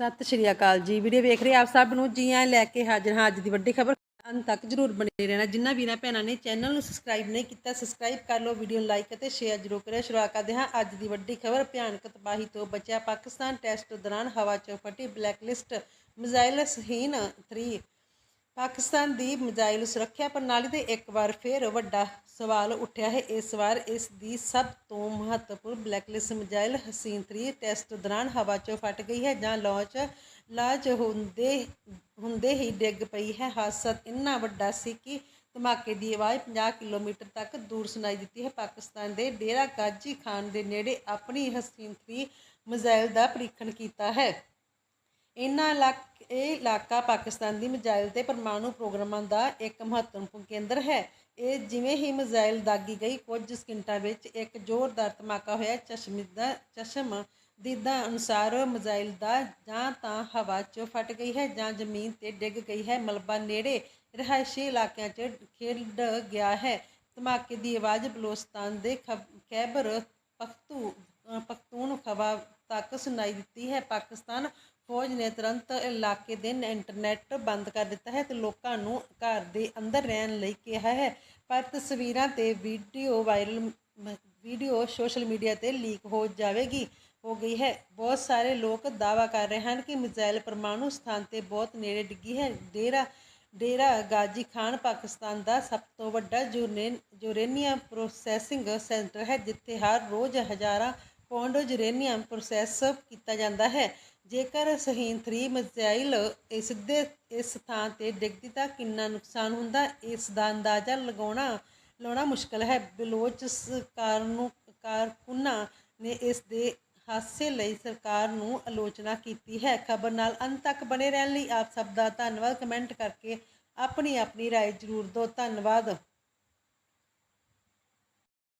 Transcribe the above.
ਸਤਿ ਸ਼੍ਰੀ ਅਕਾਲ ਜੀ। ਵੀਡੀਓ ਵੇਖ ਰਹੇ ਆਪ ਸਭ ਨੂੰ, ਜੀ ਆਂ ਲੈ ਕੇ ਹਾਜ਼ਰ ਹਾਂ। ਅੱਜ ਦੀ ਵੱਡੀ ਖਬਰ ਅੰਤ ਤੱਕ ਜਰੂਰ ਬਣੇ ਰਹਿਣਾ। ਜਿਨ੍ਹਾਂ ਵੀਰਾਂ ਭੈਣਾਂ ਨੇ ਚੈਨਲ ਨੂੰ ਸਬਸਕ੍ਰਾਈਬ ਨਹੀਂ ਕੀਤਾ ਸਬਸਕ੍ਰਾਈਬ ਕਰ ਲਓ, ਵੀਡੀਓ ਨੂੰ ਲਾਈਕ ਅਤੇ ਸ਼ੇਅਰ ਜਰੂਰ ਕਰਿਓ। ਸ਼ੁਰੂਆਤ ਕਰਦੇ ਹਾਂ ਅੱਜ ਦੀ ਵੱਡੀ ਖਬਰ। ਭਿਆਨਕ ਤਬਾਹੀ ਤੋਂ ਬਚਿਆ ਪਾਕਿਸਤਾਨ। ਟੈਸਟ ਦੌਰਾਨ ਹਵਾ 'ਚ ਫਟੀ ਬਲੈਕਲਿਸਟ ਮਿਜ਼ਾਈਲ ਸਹੀਨ 3 ਪਾਕਿਸਤਾਨ ਦੀ ਮਿਜ਼ਾਈਲ ਸੁਰੱਖਿਆ ਪ੍ਰਣਾਲੀ ਤੇ ਇੱਕ ਵਾਰ ਫਿਰ ਵੱਡਾ ਸਵਾਲ ਉੱਠਿਆ ਹੈ। ਇਸ ਵਾਰ ਇਸ ਦੀ ਸਭ ਤੋਂ ਮਹੱਤਵਪੂਰਨ ਬਲੈਕਲਿਸਟ ਮਿਜ਼ਾਈਲ ਹਸੀਨ 3 ਟੈਸਟ ਦੌਰਾਨ ਹਵਾ 'ਚੋਂ ਫਟ ਗਈ ਹੈ ਜਾਂ ਲਾਂਚ ਲਾਂਚ ਹੁੰਦੇ ਹੁੰਦੇ ਹੀ ਡਿੱਗ ਪਈ ਹੈ। ਹਾਦਸਾ ਇੰਨਾ ਵੱਡਾ ਸੀ ਕਿ ਧਮਾਕੇ ਦੀ ਆਵਾਜ਼ 50 ਕਿਲੋਮੀਟਰ ਤੱਕ ਦੂਰ ਸੁਣਾਈ ਦਿੱਤੀ ਹੈ। ਪਾਕਿਸਤਾਨ ਦੇ ਡੇਰਾ ਗਾਜੀ ਖਾਨ ਦੇ ਨੇੜੇ ਆਪਣੀ ਹਸੀਨ 3 ਮਿਜ਼ਾਈਲ ਦਾ ਪਰੀਖਣ ਕੀਤਾ ਹੈ। ਇਹਨਾਂ ਇਲਾਕ, ਇਹ ਇਲਾਕਾ ਪਾਕਿਸਤਾਨ ਦੀ ਮਿਜ਼ਾਈਲ ਤੇ ਪਰਮਾਣੂ ਪ੍ਰੋਗਰਾਮਾਂ ਦਾ ਇੱਕ ਮਹੱਤਵਪੂਰਨ ਕੇਂਦਰ ਹੈ। ਇਹ ਜਿਵੇਂ ਹੀ ਮਿਜ਼ਾਈਲ ਦਾਗੀ ਗਈ, ਕੁਝ ਸਕਿੰਟਾਂ ਵਿੱਚ ਇੱਕ ਜ਼ੋਰਦਾਰ ਧਮਾਕਾ ਹੋਇਆ। ਚਸ਼ਮਿਦਾ ਚਸ਼ਮ ਦੀਦਾਂ ਅਨੁਸਾਰ ਮਿਜ਼ਾਈਲ ਦਾ ਜਾਂ ਤਾਂ ਹਵਾ 'ਚ ਫਟ ਗਈ ਹੈ ਜਾਂ ਜ਼ਮੀਨ ਤੇ ਡਿੱਗ ਗਈ ਹੈ। ਮਲਬਾ ਨੇੜੇ ਰਿਹਾਇਸ਼ੀ ਇਲਾਕਿਆਂ 'ਚ ਖੇਡ ਗਿਆ ਹੈ। ਧਮਾਕੇ ਦੀ ਆਵਾਜ਼ ਬਲੋਚਿਸਤਾਨ ਦੇ ਖੈਬਰ ਪਖਤੂ ਪਖਤੂਨ ਖਵਾ ਤੱਕ ਸੁਣਾਈ ਦਿੱਤੀ ਹੈ। ਪਾਕਿਸਤਾਨ ਫੌਜ ਨੇ ਤੁਰੰਤ ਇਲਾਕੇ ਦੇ ਨ- ਇੰਟਰਨੈਟ ਬੰਦ ਕਰ ਦਿੱਤਾ ਹੈ ਤੇ ਲੋਕਾਂ ਨੂੰ ਘਰ ਦੇ ਅੰਦਰ ਰਹਿਣ ਲਈ ਕਿਹਾ ਹੈ। ਪਰ ਤਸਵੀਰਾਂ ਤੇ video viral video social media ਤੇ ਲੀਕ ਹੋ ਜਾਵੇਗੀ, ਹੋ ਗਈ ਹੈ। ਬਹੁਤ ਸਾਰੇ ਲੋਕ ਦਾਅਵਾ ਕਰ ਰਹੇ ਹਨ ਕਿ ਮਿਜ਼ਾਈਲ ਪਰਮਾਣੂ ਸਥਾਨ ਤੇ ਬਹੁਤ ਨੇੜੇ ਡਿੱਗੀ ਹੈ। ਡੇਰਾ ਡੇਰਾ ਗਾਜੀ ਖਾਨ ਪਾਕਿਸਤਾਨ ਦਾ ਸਭ ਤੋਂ ਵੱਡਾ ਯੂਰੇਨ ਯੂਰੇਨੀਅਮ ਪ੍ਰੋਸੈਸਿੰਗ ਸੈਂਟਰ ਹੈ, ਜਿੱਥੇ ਹਰ ਰੋਜ਼ ਹਜ਼ਾਰਾਂ ਪੌਂਡ ਯੂਰੇਨੀਅਮ ਪ੍ਰੋਸੈਸ ਕੀਤਾ ਜਾਂਦਾ ਹੈ ਜੇਕਰ ਸਹੀਨ 3 ਮਿਜ਼ਾਈਲ ਇਹ ਸਿੱਧੇ ਇਸ ਥਾਂ ਤੇ ਡਿੱਗਦੀ ਤਾਂ ਕਿੰਨਾ ਨੁਕਸਾਨ ਹੁੰਦਾ ਇਸ ਦਾ ਅੰਦਾਜ਼ਾ ਲਗਾਉਣਾ ਲਾਉਣਾ ਮੁਸ਼ਕਲ ਹੈ ਬਲੋਚ ਸਰਕਾਰ ਨੂੰ ਕਾਰਕੁਨਾਂ ਨੇ ਇਸ ਦੇ ਹਾਸੇ ਲਈ ਸਰਕਾਰ ਨੂੰ ਆਲੋਚਨਾ ਕੀਤੀ ਹੈ ਖਬਰ ਨਾਲ ਅੰਤ ਤੱਕ ਬਣੇ ਰਹਿਣ ਲਈ ਆਪ ਸਭ ਦਾ ਧੰਨਵਾਦ ਕਮੈਂਟ ਕਰਕੇ ਆਪਣੀ ਆਪਣੀ رائے ਜ਼ਰੂਰ ਦਿਓ ਧੰਨਵਾਦ